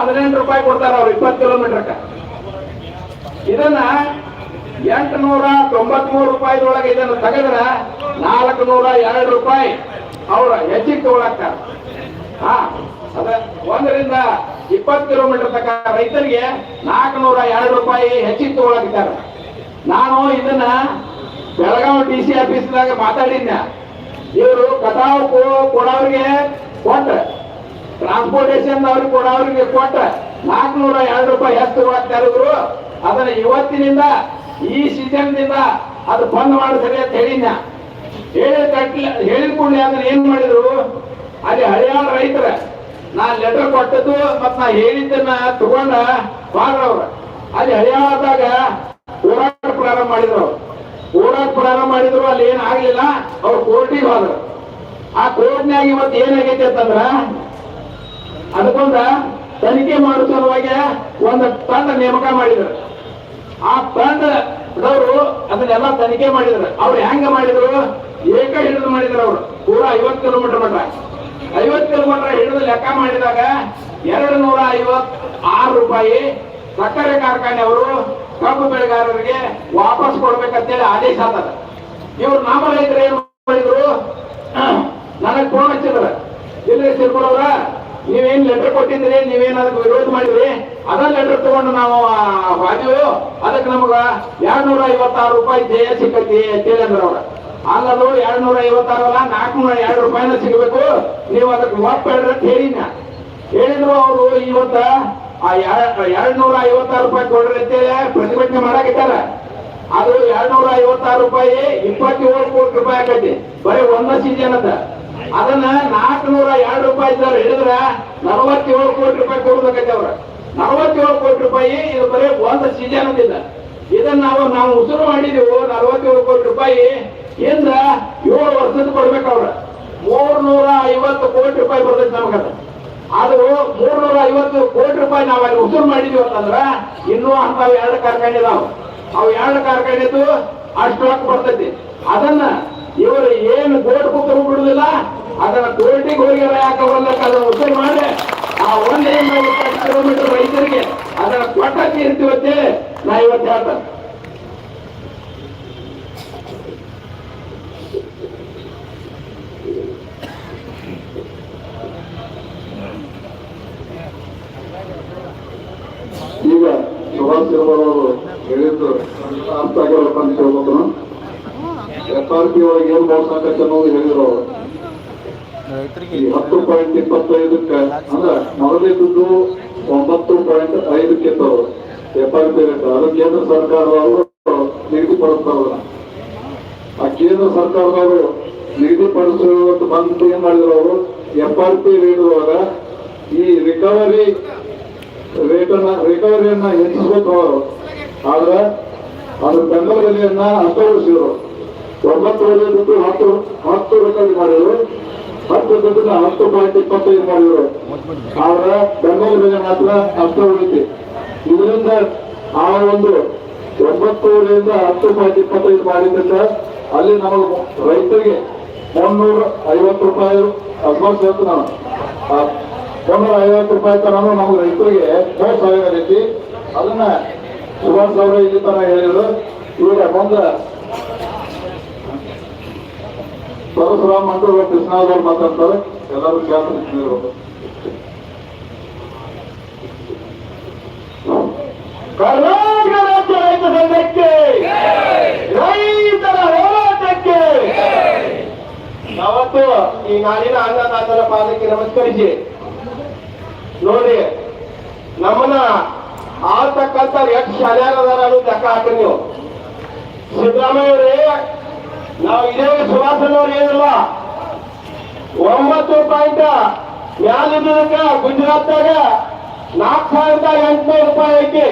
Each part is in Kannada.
ಹದಿನೆಂಟು ರೂಪಾಯಿ ಕೊಡ್ತಾರ ಅವ್ರು, ಇಪ್ಪತ್ತು ಕಿಲೋಮೀಟರ್ಕ ಇದನ್ನ ಎಂಟುನೂರ ತೊಂಬತ್ಮೂರು ರೂಪಾಯಿದೊಳಗೆ ಇದನ್ನು ತೆಗೆದ್ರ ನಾಲ್ಕು ನೂರ ಎರಡು ರೂಪಾಯಿ ಅವ್ರ ಹೆಚ್ಚಿಗೆ ತಗೊಳಕ್ಕಾರ. ಅದ ಒಂದರಿಂದ ಇಪ್ಪತ್ತು ಕಿಲೋಮೀಟರ್ ತಕ್ಕ ರೈತರಿಗೆ ನಾಲ್ಕುನೂರ ಎರಡು ರೂಪಾಯಿ ಹೆಚ್ಚಿಗೆ ತಗೊಳಕಿದ್ದಾರೆ ನಾನು ಇದನ್ನ ಬೆಳಗಾವಿ ಡಿ ಸಿ ಆಫೀಸ್ದಾಗ ಮಾತಾಡಿದ್ನ. ಇವರು ಕಟಾವು ಕೊಡೋರಿಗೆ ಕೊಟ್ಟ ಟ್ರಾನ್ಸ್ಪೋರ್ಟೇಷನ್ ಅವ್ರಿಗೆ ಕೊಡೋರಿಗೆ ಕೊಟ್ಟ ನಾಲ್ಕುನೂರ ಎರಡು ರೂಪಾಯಿ ಹೆಚ್ಚು ಇದ್ರು ಅದನ್ನ ಇವತ್ತಿನಿಂದ ಈ ಸೀಸನ್ ದಿಂದ ಅದು ಬಂದ್ ಮಾಡಿದ್ರೆ ಅಂತ ಹೇಳಿದ್ನ. ಹೇಳಿದ ಕಟ್ಲ ಹೇಳಿದ ಕೂಡಲೇ ಅದನ್ನ ಏನ್ ಮಾಡಿದ್ರು? ಅಲ್ಲಿ ಹಳಿಯಾಳ ರೈತರ, ನಾ ಲೆಟರ್ ಕೊಟ್ಟದ್ದು ಮತ್ ನಾ ಹೇಳಿದ್ದನ್ನ ತಗೊಂಡ ಬಾರ್ರವ್ರ ಅಲ್ಲಿ ಹಳಿಯಾಳದಾಗ ಹೋರಾಟ ಪ್ರಾರಂಭ ಮಾಡಿದ್ರು. ಹೋರಾಟ ಪ್ರಾರಂಭ ಮಾಡಿದ್ರು, ಅಲ್ಲಿ ಏನ್ ಆಗ್ಲಿಲ್ಲ, ಅವ್ರು ಕೋರ್ಟಿಗೆ ಹೋದ್ರು. ಆ ಕೋರ್ಟ್ನಾಗ ಇವತ್ತು ಏನಾಗೈತೆ ಅಂತಂದ್ರ ಅದಕ್ಕೊಂದ ತನಿಖೆ ಮಾಡೋ ಸಲುವಾಗಿ ಒಂದು ತಂಡ ನೇಮಕ ಮಾಡಿದ್ರು. ಆ ತಂಡದವರು ಅದನ್ನೆಲ್ಲ ತನಿಖೆ ಮಾಡಿದ್ರು. ಅವ್ರು ಹೆಂಗ ಮಾಡಿದ್ರು? ಏಕ ಹಿಡಿದು ಮಾಡಿದ್ರು ಅವರು. ಪೂರ ಐವತ್ತು ಕಿಲೋಮೀಟರ್ ಮಟ್ಟ. ಐವತ್ತು ಕಿಲೋಮೀಟರ್ ಹಿಡಿದು ಲೆಕ್ಕ ಮಾಡಿದಾಗ ಎರಡು ನೂರ ಐವತ್ ಆರು ರೂಪಾಯಿ ಸಕ್ಕರೆ ಕಾರ್ಖಾನೆ ಅವರು ಕಬ್ಬು ಬೆಳೆಗಾರರಿಗೆ ವಾಪಸ್ ಕೊಡ್ಬೇಕಂತೇಳಿ ಆದೇಶ ಆತದ ಇವ್ರು ನಮ್ಮ ರೈತರು ಏನ್ ಮಾಡಿದ್ರು? ನನಗ್ ಫೋನ್ ಹಚ್ಚಿದ್ರ. ಇಲ್ಲೇ ಸಿರ್ಪುರವ್ರ ನೀವೇನ್ ಲೆಟರ್ ಕೊಟ್ಟಿದ್ರಿ ನೀವೇನ್ ಅದಕ್ಕೆ ವಿರೋಧ ಮಾಡಿದ್ರಿ? ಅದ ಲೆಟರ್ ತಗೊಂಡು ನಾವು ಬಾಜು ಅದಕ್ಕೆ ನಮಗ ಎರಡ್ ನೂರ ಐವತ್ತಾರು ರೂಪಾಯಿ ಜಯ ಸಿಕ್ಕತಿ ಅಂತೇಳಿ ಅವ್ರ. ಅಲ್ಲದು ಎರಡ್ ನೂರ ಐವತ್ತಾರು ಅಲ್ಲ ನಾಲ್ಕುನೂರ ಎರಡು ರೂಪಾಯಿನ ಸಿಗಬೇಕು. ನೀವು ಅದಕ್ಕೆ ಒಪ್ಪಿಡ್ರಿ ಅಂತ ಹೇಳಿನ ಹೇಳಿದ್ರು ಅವರು ಇವತ್ತ, ಆ, ಎರಡ್ ನೂರ ಐವತ್ತಾರು ರೂಪಾಯಿ ಕೊಡ್ರಿ ಅಂತೇಳಿ ಪ್ರತಿಭಟನೆ ಮಾಡಾಕಿಟ್ಟಾರ ಅದು ಎರಡ್ ನೂರ ಐವತ್ತಾರು ರೂಪಾಯಿ ಇಪ್ಪತ್ತೇಳು ಕೋಟಿ ರೂಪಾಯಿ ಆಕೈತಿ. ಬರೀ ಒಂದ ಸೀಸನ್ ಅದ. ಅದನ್ನ ನಾಲ್ಕುನೂರ ಎರಡು ರೂಪಾಯಿ ಇದ್ದಾರೆ ಹಿಡಿದ್ರ ನಲವತ್ತೇಳು ಕೋಟಿ ರೂಪಾಯಿ ಕೊಡ್ಬೇಕೈತೆ ಅವ್ರ. ನಲವತ್ತೇಳು ಕೋಟಿ ರೂಪಾಯಿ ಇದು ಬರೀ ಒಂದು ಸೀಸನ್ ಅಂತಿಲ್ಲ ಇದನ್ನ ನಾವು ನಾವು ಉಸಿರು ಮಾಡಿದೀವಿ, ನಲವತ್ತೇಳು ಕೋಟಿ ರೂಪಾಯಿ. ಇಂದ ಏಳು ವರ್ಷದ ಕೊಡ್ಬೇಕವ್ರ ಮೂರ್ನೂರ ಐವತ್ತು ಕೋಟಿ ರೂಪಾಯಿ ಬರ್ತೈತೆ ನಮಗದ. ಅದು ಮೂರ್ನೂರ ಐವತ್ತು ಕೋಟಿ ರೂಪಾಯಿ ನಾವು ಅಲ್ಲಿ ಉಸಿರು ಮಾಡಿದೀವಿ ಅಂತಂದ್ರ ಇನ್ನೂ ಅಂತ ಎರಡು ಕಾರ್ಖಾನೆ ನಾವು ಅವು ಎರಡು ಕಾರ್ಖಾನೆದು ಅಷ್ಟು ರೊಕ್ಕ ಬರ್ತೈತಿ. ಅದನ್ನ ಇವರು ಏನು ಗೋಟ್ ಕೂತರು ಬಿಡುದಿಲ್ಲ ಅದನ್ನ ಕೋರ್ಟಿಗೆ ಹೋಗಿ ಯಾಕೆ ಹೋಗ್ಲಕ್ಕ ಅದನ್ನ ಉಸುರು ಮಾಡಿ ಆ ಒಂದೇ ಇಪ್ಪತ್ತು ಕಿಲೋಮೀಟರ್ ರೈತರಿಗೆ ಅದರ ಕೊಟ್ಟ ತೀರ್ತೀವತ್ತೆ ನಾ ಇವತ್ತು ಹೇಳ್ತೇನೆ. ಈಗ ಸುಭಾಷ್ ಅವರು ಹೇಳಿದ್ದು ಅರ್ಥ ಆಗಿರಬೇಕು ಅಂತ ಹೇಳ್ಬೇಕು ಎಫ್ ಆರ್ ಪಿ ಒಳಗೆ ಏನ್ ಮೋಸ ಆಗತ್ತೆ ಅನ್ನೋದು ಹೇಳಿದ್ರು ಅವರು. ಈ ಹತ್ತು ಪಾಯಿಂಟ್ ಇಪ್ಪತ್ತೈದಕ್ಕೆ ಅಂದ್ರೆ ಮೊದಲಿದ್ದು ಒಂಬತ್ತು ಪಾಯಿಂಟ್ ಐದಕ್ಕೆ ಇದ್ದವು ಎಫ್ ಆರ್ ಪಿ ರೇಟ್ ಅದು ಕೇಂದ್ರ ಸರ್ಕಾರದವರು ನಿಗದಿಪಡಿಸ್ತಾರಲ್ಲ ಆ ಕೇಂದ್ರ ಸರ್ಕಾರದವರು ನಿಗದಿಪಡಿಸುವಂತ ಬಂದು ಏನ್ ಮಾಡಿದ್ರು ಎಫ್ ಆರ್ ಪಿ ಒಳಗ ಈ ರಿಕವರಿ ರೇಟನ್ನ ರಿಕವರಿಯನ್ನ ಹೆಚ್ಚಿಸ್ಬೇಕು ಅವರು. ಆದ್ರೆ ಅದ್ರ ಬೆಂಬಲ ಬೆಲೆಯನ್ನ ಅಷ್ಟೇ ಉಳಿಸಿದ್ರು ಒಂಬತ್ತು ದುಡ್ಡು ಹತ್ತು ಹತ್ತು ರಿಕವರಿ ಮಾಡಿದ್ರು. ಹತ್ತು ದುಡ್ಡಿನ ಹತ್ತು ಪಾಯಿಂಟ್ ಇಪ್ಪತ್ತೈದು ಮಾಡಿದ್ರು ಆದ್ರೆ ಬೆಂಬಲ ಬೆಲೆ ಮಾತ್ರ ಅಷ್ಟು ಉಳಿತು. ಇದರಿಂದ ಆ ಒಂದು ಒಂಬತ್ತೂರಿಂದ ಹತ್ತು ಪಾಯಿಂಟ್ ಇಪ್ಪತ್ತೈದು ಮಾಡಿದ್ರಿಂದ ಅಲ್ಲಿ ನಮಗೆ ರೈತರಿಗೆ ಮುನ್ನೂರ ಐವತ್ತು ರೂಪಾಯಿ ಅಡ್ವಾನ್ಸ್ ಹೇಳ್ತು ನಾನು. ಮುನ್ನೂರ ಐವತ್ತು ರೂಪಾಯಿ ತನಕ ನಮ್ಗೆ ರೈತರಿಗೆ ಮೂರು ಸಾವಿರ ರೀತಿ ಅದನ್ನ ಸುಭಾಷ್ ಅವರು ಇಲ್ಲಿ ತನಕ ಹೇಳಿದ್ರು. ಇವರ ಮುಂದೆ ಪರಶುರಾಮ್ ಮಂಡಲ ಕೃಷ್ಣಾದವ್ರು ಮಾತಾಡ್ತಾರೆ. ಎಲ್ಲರೂ ಕೇಳ್ತಿರ್ತೀವಿ ಕರ್ನಾಟಕ ರಾಜ್ಯ ರೈತ ಸಂಘಕ್ಕೆ ರೈತರ ಹೋರಾಟಕ್ಕೆ ನಾವತ್ತು ಈ ನಾಡಿನ ಅನ್ನದಾತರ ಪಾದಕ್ಕೆ ನಮಸ್ಕರಿಸಿ. ನೋಡಿ, ನಮ್ಮನ್ನ ಆಳ್ತಕ್ಕಂಥ ಎಷ್ಟು ಶಾಲೆಯಾಗದಾರ ಅನ್ನೋದು ಲೆಕ್ಕ ಹಾಕ್ರಿ ನೀವು. ಸಿದ್ದರಾಮಯ್ಯವರೇ ನಾವು ಇದೇ ಸುಭಾಷನವ್ರು ಏನಿಲ್ಲ ಒಂಬತ್ತು ಪಾಯಿಂಟ್ ಮ್ಯಾಲಿದ್ದಕ್ಕ ಗುಜರಾತ್ದಾಗ ನಾಲ್ಕು ಸಾವಿರದ ಎಂಟುನೂರು ರೂಪಾಯಿ ಐತಿ.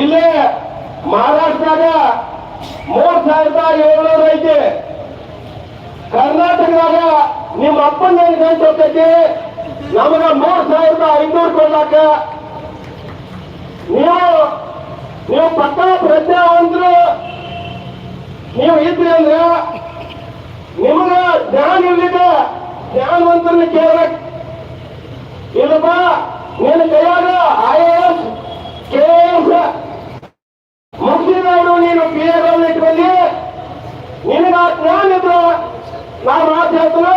ಇಲ್ಲೇ ಮಹಾರಾಷ್ಟ್ರದಾಗ ಮೂರ್ ಸಾವಿರದ ಏಳ್ನೂರು ಐತಿ. ಕರ್ನಾಟಕದಾಗ ನಿಮ್ಮ ಅಪ್ಪನ ಗಂಟು ಹೋಗ್ತೈತಿ? ನಮಗ ಮೂರ್ ಸಾವಿರದ ಐನೂರು ಕೊಡ್ಲಾಕ. ನೀವು ನೀವು ಪಕ್ಕ ಪ್ರಜ್ಞಾವಂತರು ನೀವು ಇದ್ರಿ ಅಂದ್ರೆ ನಿಮಗ ಜ್ಞಾನ ಇರ್ಲಿಕ್ಕ ಜ್ಞಾನವಂತರನ್ನ ಕೇಳ್ಬೇಕು. ಇಲ್ಲಪ್ಪ, ನಿನ್ನ ಕೈಯಾಗ I A S K S ಮುಗಿಸಿದವರು ನೀನು ಪಿ ಎಲ್ ಇಟ್ಕೊಂಡಿ ನಿನಗ ಜ್ಞಾನ ಇದ್ರು ನಾ ಮಾತು ಹೇಳ್ತಾನ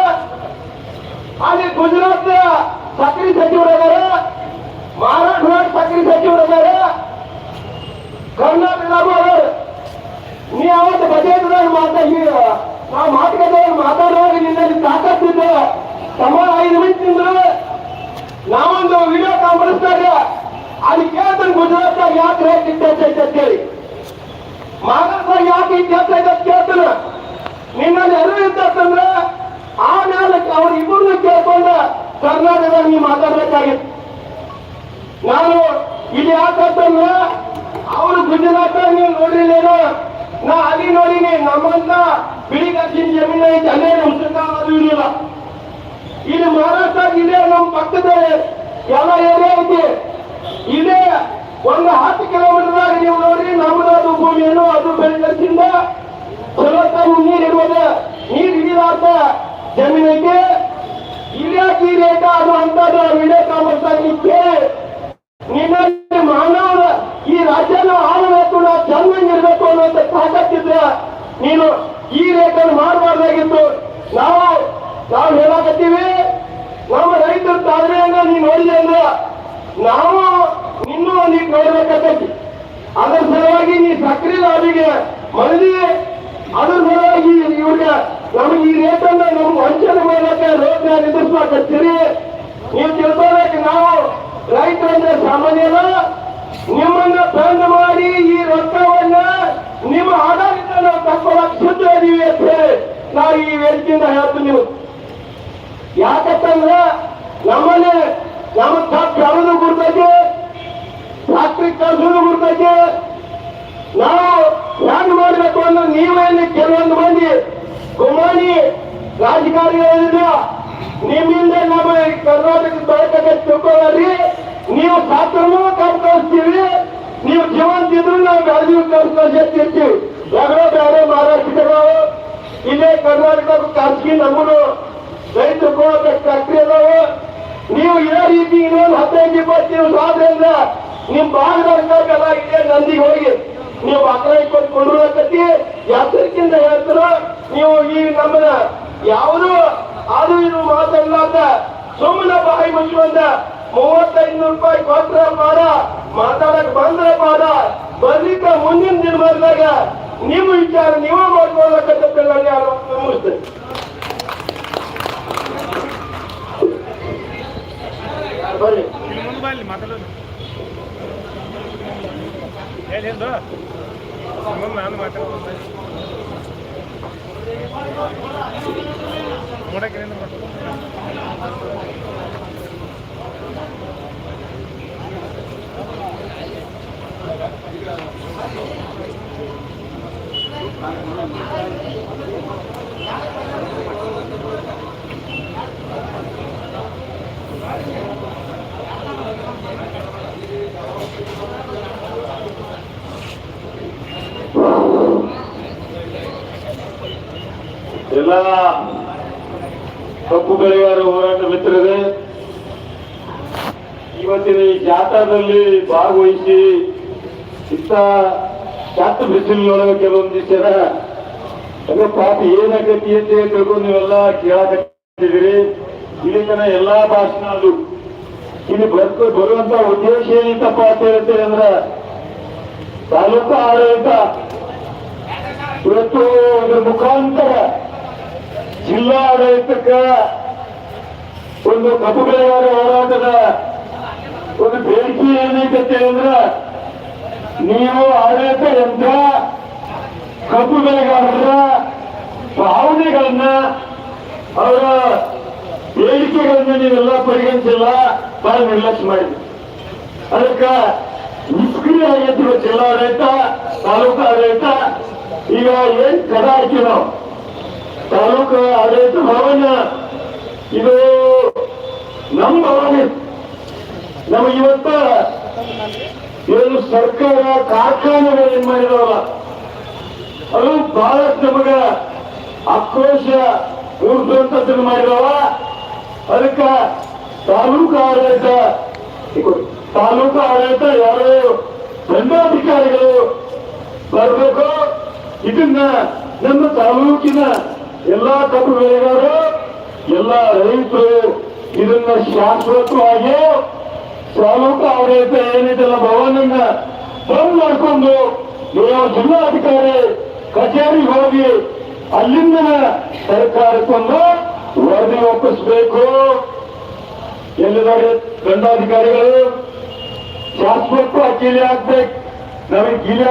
ಅಲ್ಲಿ ಗುಜರಾತ್ ಸಕ್ರಿ ಸಚಿವರು ಅದಾರ ಮಹಾರಾಷ್ಟ್ರ ಸಕ್ರಿ ಸಚಿವರು ಅದಾರ ಕರ್ನಾಟಕದಾಗೂ ಅದಾರ ನೀ ಅವತ್ತು ಬಜೆಟ್ದಾಗ ಮಾತಾಡಿ ನಾವು ಮಾತುಕತೆ ಮಾತಾಡುವಾಗ ನಿನ್ನಲ್ಲಿ ತಾಕತ್ತಿದ್ದ ಸಮ ಐದು ಮಿನಿಟ್ ನಿಂದ್ರೆ ನಾವೊಂದು ವಿಡಿಯೋ ಕಾನ್ಫರೆನ್ಸ್ದಾಗ ಅಲ್ಲಿ ಕೇಳ್ತಾನೆ ಗುಜರಾತ್ ಯಾಕೆ ರೇಟ್ ಇತ್ಯಾಸ ಐತೆ ಅಂತೇಳಿ ಮಹಾರಾಷ್ಟ್ರ ಯಾಕೆ ಇತ್ಯಾಸ ಐತೆ ಅಂತ ಕೇಳ್ತಾನ? ನಿನ್ನಲ್ಲಿ ಅರಿವು ಇತ್ತಂದ್ರೆ ಆಮೇಲೆ ಅವ್ರ ಇಬ್ಬರನ್ನ ಕೇಳ್ಕೊಂಡ ಕರ್ನಾಟಕದಾಗ ನೀವು ಮಾತಾಡ್ಬೇಕಾಗಿತ್ತು. ನಾನು ಇಲ್ಲಿ ಯಾಕಂತಂದ್ರೆ ಅವರು ಗುಜರಾತ್ ನೀವು ನೋಡಿಲ್ಲೇನೋ ನಾ ಅಲ್ಲಿ ನೋಡಿನಿ ನಮ್ಮನ್ನ ಬಿಳಿ ಗರ್ಜಿನ ಜಮೀನು ಐತೆ, ಅಲ್ಲೇ ಉಸಿಕ ಅದು ಇರಲಿಲ್ಲ ಇಲ್ಲಿ ಮಹಾರಾಷ್ಟ್ರ ಇಲ್ಲೇ ನಮ್ಮ ಪಕ್ಕದ ಎಲ್ಲ ಏರಿಯಾ ಐತಿ? ಇಲ್ಲೇ ಒಂದು ಹತ್ತು ಕಿಲೋಮೀಟರ್ ನೀವು ನೋಡ್ರಿ ನಮ್ಮದು ಭೂಮಿಯನ್ನು ಅದು ಬೆಳೆದಿಂದ ಚಲೋ ನೀರು ಇರುವುದು. ನೀರು ಹಿಡಿದಾರ್ಥ ಅಂತ ಐತಿ. ಇಲ್ಲೇ ಈ ರೇಟ ಅದು ಅಂತದ್ದು ವಿಡಿಯೋ ಕಾಮರ್ಸ್ ನೀವು ಕೇಳಿ ನಿನ್ನಲ್ಲಿ ಮಾನವ ಈ ರಾಜ್ಯನ ಆಳಬೇಕು ನಾವು ಚೆನ್ನಾಗಿರ್ಬೇಕು ಅನ್ನೋಂಥ ನೀನು ಈ ರೇಟನ್ನು ಮಾಡಬಾರ್ದಾಗಿತ್ತು. ನಾವು ನಾವು ಹೇಳಕತ್ತೀವಿ, ನಮ್ಮ ರೈತರ ತಾಳ್ಮೆಯನ್ನ ನೀ ನೋಡಿದೆ ಅಂದ್ರೆ ನಾವು ಇನ್ನೂ ನೀನು ನೋಡ್ಬೇಕಾಗತ್ತಿ ಅದರ ಸಲುವಾಗಿ ನೀ ಸಕ್ರಿಯ ಲಾಬಿಗೆ ಮನದಿ ಅದರ ಸಲುವಾಗಿ ಇವ್ರಿಗೆ ನಮ್ಗೆ ಈ ರೇಟನ್ನ ನಮ್ಗೆ ವಂಚನೆ ಮಾಡಕ ರೋಗ ನಿಲ್ಲಿಸ್ಬೇಕತ್ತೀರಿ ನೀವು ತಿಳ್ಕೊಬೇಕು ನಾವು ರೈತರಂದ್ರೆ ಸಾಮಾನ್ಯನ ನಿಮ್ಮನ್ನ ಬಂದ್ ಮಾಡಿ ಈ ರೊಕ್ಕವನ್ನ ನಿಮ್ಮ ಆಡಳಿತ ನಾವು ತಕ್ಕೊಳಕ್ ಸಿದ್ಧ ಇದೀವಿ ಅಂತ ಹೇಳಿ ನಾವು ಈ ವೇದಿಕೆಯಿಂದ ಹೇಳ್ತೀವಿ ನೀವು. ಯಾಕಂತಂದ್ರೆ ನಮ್ಮಲ್ಲಿ ನಮ್ಮ ತಪ್ಪು ಯಾವುದು ಗುರ್ತೈತಿ ಫ್ಯಾಕ್ಟ್ರಿ ಕಳ್ಸೋದು ಗುರ್ತೈತೆ ನಾವು ಹ್ಯಾಂಗ್ ಮಾಡಬೇಕು ಅಂದ್ರೆ ನೀವೇನು ಕೆಲವೊಂದು ಮಂದಿ ಗುಮಾನಿ ರಾಜಕಾರಣಿಗಳಿಂದ ನಿಮ್ಮಿಂದ ನಮ್ಮ ಕರ್ನಾಟಕ ಬಳಕೆ ತಿಳ್ಕೊಳ್ಳಿ ನೀವು ಸಾತ್ರನೂ ಕಪ್ ಕಳಿಸ್ತೀವಿ ನೀವು ಜೀವಂತ ಇದ್ರು ನಾವು ಗಾಡಿ ಶಕ್ತಿ ಇತ್ತು ಯಾರೋ ಬೇರೆ ಮಹಾರಾಷ್ಟ್ರದವರು. ಇಲ್ಲೇ ಕರ್ನಾಟಕ ಖಾಸಗಿ ನಮೂನು ರೈತರು ಕೊಡಬೇಕು ಫ್ಯಾಕ್ಟ್ರಿ ಅದಾವ. ನೀವು ಇದೇ ರೀತಿ ಇನ್ನೊಂದು ಹದಿನೈದು, ಇಪ್ಪತ್ತು ದಿವಸ ಆದ್ರಿಂದ ನಿಮ್ ಭಾಗದವರಿಗೆಲ್ಲ ಇದೆ ನಂದಿಗೆ ಹೋಗಿ. ನೀವು ಇಟ್ಕೊಂಡು ಕೊಂಡಿರಕತ್ತಿ ಎಚ್ಚರಿಕೆಯಿಂದ ಹೇಳ್ತಾರ, ನೀವು ಈ ನಮ್ಮನ್ನ ಯಾವುದು ಅದು ಇದು ಮಾತಾಡಲಾರ್ದ, ಸುಮ್ಮನೆ ಬಾಯಿ ಮುಚ್ಚುವಂತ ಮೂವತ್ತೈದು ರೂಪಾಯಿ ಕೊಟ್ರ ಪಾಡ ಮಾತಾಡಕ್ ಬಂದ್ರೆ ಪಾಡ ಬರ್ಲಿಕ್ಕ ಮುಂದಿನ ದಿನಮಾನದಾಗ ನಿಮ್ಮ ವಿಚಾರ ನೀವೇ ಮಾಡ್ಕೊಳ್ಬೇಕಂತ ನಾನು ಯಾರು ಗಮನಿಸ್ತೇನೆ ಬರ್ರಿ ಇಲ್ಲಿ ಮುಂದೆ ಬಾ ಇಲ್ಲಿ ಮಾತಾಡೋದು ಹೇಳಿ ಎಂದು ಮುಂದೆ ನಾನು ಮಾತಾಡೋದು ನೋಡಕ್ಕೆ ಎಲ್ಲ ಕಪ್ಪು ಬೆಳೆಗಾರ ಹೋರಾಟ ಮಿತ್ರರೇ ಇವತ್ತಿನ ಈ ಜಾಥಾದಲ್ಲಿ ಭಾಗವಹಿಸಿ ಇಂಥ ಚಾತು ಬಿಸಿಲಿನೊಳಗೆ ಕೆಲವೊಂದಿಷ್ಟು ಜನ ಅದೇ. ಪಾಪ ಏನಾಗತಿ ಅಂತ ತಿಳ್ಕೊಂಡು ನೀವೆಲ್ಲ ಕೇಳಕತ್ತಿದ್ದೀರಿ. ಇಲ್ಲಿ ತನ ಎಲ್ಲಾ ಭಾಷಣ ಅದು. ಇಲ್ಲಿ ಬರ್ಕೊ ಬರುವಂತ ಉದ್ದೇಶ ಏನಿತ್ತಪ್ಪ ಅಂತ ಹೇಳ್ತೀರಿ ಅಂದ್ರ, ತಾಲೂಕು ಆಡಳಿತ ಇವತ್ತು ಒಂದು ಮುಖಾಂತರ ಜಿಲ್ಲಾ ಆಡಳಿತಕ್ಕ ಒಂದು ಕಬ್ಬು ಬೆಳೆಗಾರ ಹೋರಾಟದ ಒಂದು ಬೇಡಿಕೆ ಏನೈತೆ ಅಂದ್ರ ನೀವು ಆಡಳಿತ ಯಂತ್ರ ಕಬ್ಬು ಬೆಳೆಗಾರರ ಭಾವನೆಗಳನ್ನ, ಅವರ ಬೇಡಿಕೆಗಳನ್ನ ನೀವೆಲ್ಲ ಪರಿಗಣಿಸಿಲ್ಲ ಬಹಳ ನಿರ್ಲಕ್ಷ್ಯ ಮಾಡಿದ್ರಿ ಅದಕ್ಕೆ ನಿಷ್ಕ್ರಿಯ ಜಿಲ್ಲಾ ಜಿಲ್ಲಾಡಳಿತ ತಾಲೂಕು ಆಡಳಿತ, ಈಗ ಏನ್ ಕದ ಹಾಕಿ ನಾವು? ತಾಲೂಕು ಆಡಳಿತ ಭವನ, ಇದು ನಮ್ಮ ಭವನ. ನಮಗೆ ಏನು ಸರ್ಕಾರ ಕಾರ್ಖಾನೆಗಳಲ್ಲಿ ಏನ್ ಮಾಡಿದಾವಲ್ಲ ಅದು ಬಹಳಷ್ಟು ನಮಗ ಆಕ್ರೋಶ ಮೂಡಿಸುವಂತದ್ದನ್ನು ಮಾಡಿರೋಲ್ಲ. ಅದಕ್ಕೆ ತಾಲೂಕು ಆಡಳಿತ ತಾಲೂಕು ಆಡಳಿತ ಯಾರು ದಂಡಾಧಿಕಾರಿಗಳು ಬರಬೇಕು? ಇದನ್ನ ನಮ್ಮ ತಾಲೂಕಿನ ಎಲ್ಲಾ ಕಬ್ಬು ಬೆಳೆಗಾರರು ಎಲ್ಲ ರೈತರು ಇದನ್ನ ಶಾಶ್ವತವಾಗಿ ತಾಲೂಕು ಆಡಳಿತ ಏನಿದೆಲ್ಲ ಭವನನ್ನ ಬಂದ್ ಮಾಡ್ಕೊಂಡು ನೀವು ಜಿಲ್ಲಾಧಿಕಾರಿ ಕಚೇರಿಗೆ ಹೋಗಿ ಅಲ್ಲಿಂದ ಸರ್ಕಾರಕ್ಕೊಂದು ವರದಿ ಒಪ್ಪಿಸ್ಬೇಕು. ಎಲ್ಲಿದ್ದಾರೆ ದಂಡಾಧಿಕಾರಿಗಳು? ಶಾಶ್ವತ ಕೀಲಿ ಹಾಕ್ಬೇಕು. ನಮಗೆ ಕೀಲಿ